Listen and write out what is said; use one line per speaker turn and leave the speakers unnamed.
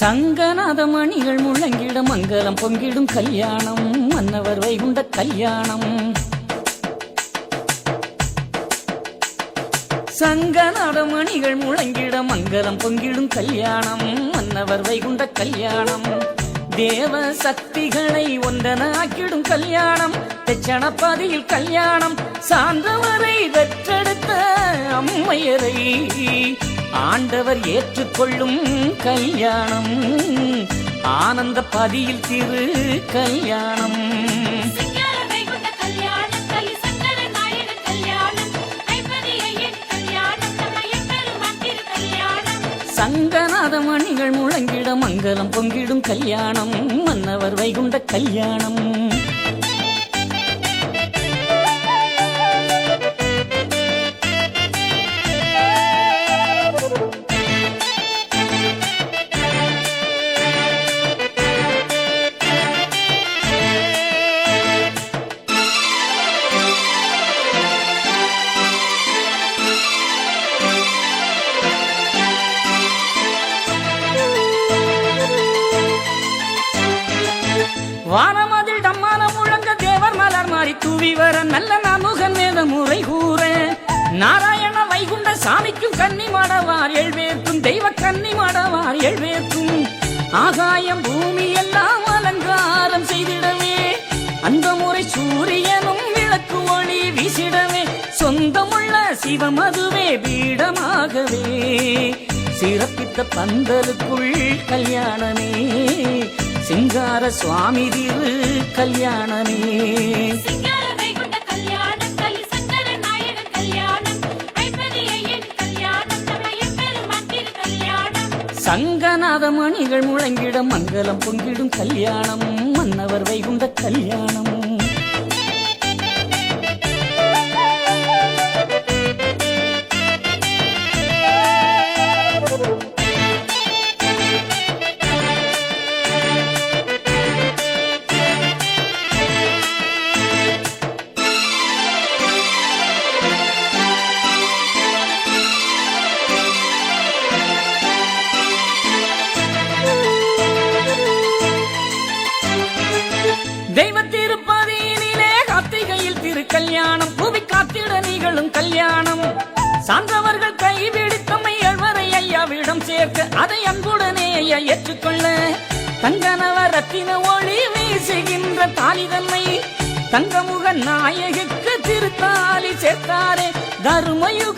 சங்கநாத மணிகள் முழங்கிட மங்களம் பொங்கிடும் கல்யாணம் மன்னவர் வைகுண்ட கல்யாணம். சங்கநாத மணிகள் முழங்கிட மங்களம் பொங்கிடும் கல்யாணம் மன்னவர் வைகுண்ட கல்யாணம். தேவ சக்திகளை ஒன்றன ஆக்கிடும் கல்யாணம் தெச்சணப்பதியில் கல்யாணம். சார்ந்தவரை வெற்றெடுத்த அம்மையரை ஆண்டவர் ஏற்றுக்கொள்ளும் கல்யாணம். ஆனந்த பதியில் திரு கல்யாணம். சங்கநாத மணிகள் முழங்கிட மங்களம் பொங்கிடும் கல்யாணம். மன்னவர் வைகுண்ட கல்யாணம். வானமதில் டம்மான முழங்க தேவர் மலர் மாறி தூவி வர நல்ல நாமுகன் மேத முறை கூற. நாராயண வைகுண்ட சாமிக்கும் கன்னி மாடவார் எழுவேற்கும் தெய்வ கன்னி மாடவார் எழுவேற்கும் ஆகாயம் பூமி எல்லாம் அலங்காரம் செய்திடவே. அந்த முறை சூரியனும் விளக்கு ஒளி வீசிடவே. சொந்தமுள்ள சிவமதுவே பீடமாகவே. சிறப்பித்த பந்தலுக்குள் கல்யாணமே. சிங்கார சுவாமி திரு கல்யாணமே. சங்கநாத மணிகள் முழங்கிட மங்களம் பொங்கிடும் கல்யாணம் மன்னவர் வைகுண்ட கல்யாணம். கல்யாணம் புவி காத்திட நிகழும் கல்யாணம். சான்றவர்கள் கைபிடித்தம்மை எழுவரை ஐயாவிடம் சேர்க்க அதை அன்புடனே ஐயா ஏற்றுக்கொள்ள. தங்கனவ ரத்தின ஒளி வீசுகின்ற தாலி தன்னை தங்கமுக நாயகிக்கு திருத்தாலி சேர்த்தாரே. தருமயு